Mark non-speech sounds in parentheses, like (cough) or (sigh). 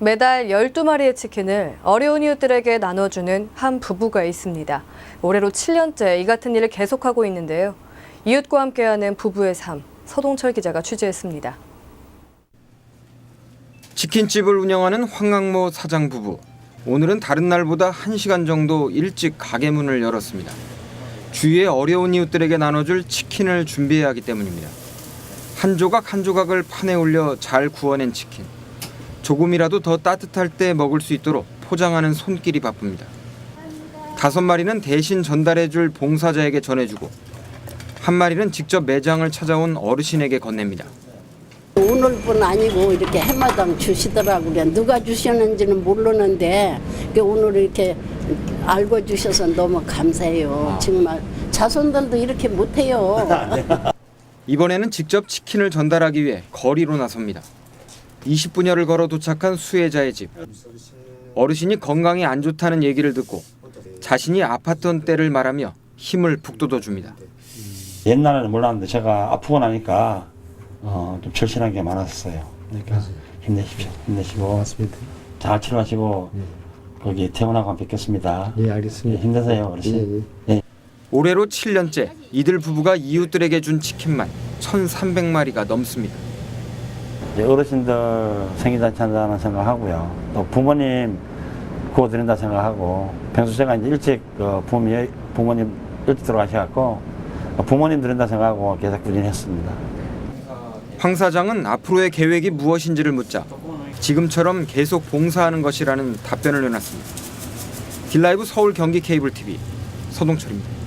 매달 12마리의 치킨을 어려운 이웃들에게 나눠주는 한 부부가 있습니다. 올해로 7년째 이 같은 일을 계속하고 있는데요. 이웃과 함께하는 부부의 삶, 서동철 기자가 취재했습니다. 치킨집을 운영하는 황강모 사장 부부. 오늘은 다른 날보다 1시간 정도 일찍 가게 문을 열었습니다. 주위의 어려운 이웃들에게 나눠줄 치킨을 준비해야 하기 때문입니다. 한 조각 한 조각을 판에 올려 잘 구워낸 치킨. 조금이라도 더 따뜻할 때 먹을 수 있도록 포장하는 손길이 바쁩니다. 다섯 마리는 대신 전달해줄 봉사자에게 전해주고 한 마리는 직접 매장을 찾아온 어르신에게 건넵니다. 오늘뿐 아니고 이렇게 해마당 주시더라고요. 누가 주셨는지는 모르는데 오늘 이렇게 알고 주셔서 너무 감사해요. 정말 자손들도 이렇게 못해요. (laughs) 이번에는 직접 치킨을 전달하기 위해 거리로 나섭니다. 20분여를 걸어 도착한 수혜자의 집. 어르신이 건강이 안 좋다는 얘기를 듣고 자신이 아팠던 때를 말하며 힘을 북돋워 줍니다. 옛날에는 몰랐는데 제가 아프고 나니까 어, 좀 절실한 게 많았어요. 그러니까 힘내십시오. 힘내시고 맞습니다. 잘 치료하시고 거기 퇴원하고 뵙겠습니다. 예, 예, 알겠습니다. 힘내세요, 어르신. 예, 예. 올해로 7년째 이들 부부가 이웃들에게 준 치킨만 1,300마리가 넘습니다. 어르신들 생일잔치 한다는 생각하고요. 또 부모님 구워드린다 생각하고 평소 제가 이제 일찍 그 부모님, 부모님 일찍 들어가셔갖고 부모님 드린다 생각하고 계속 꾸준히 했습니다. 황 사장은 앞으로의 계획이 무엇인지를 묻자 지금처럼 계속 봉사하는 것이라는 답변을 내놨습니다. 길라이브 서울 경기 케이블 TV 서동철입니다.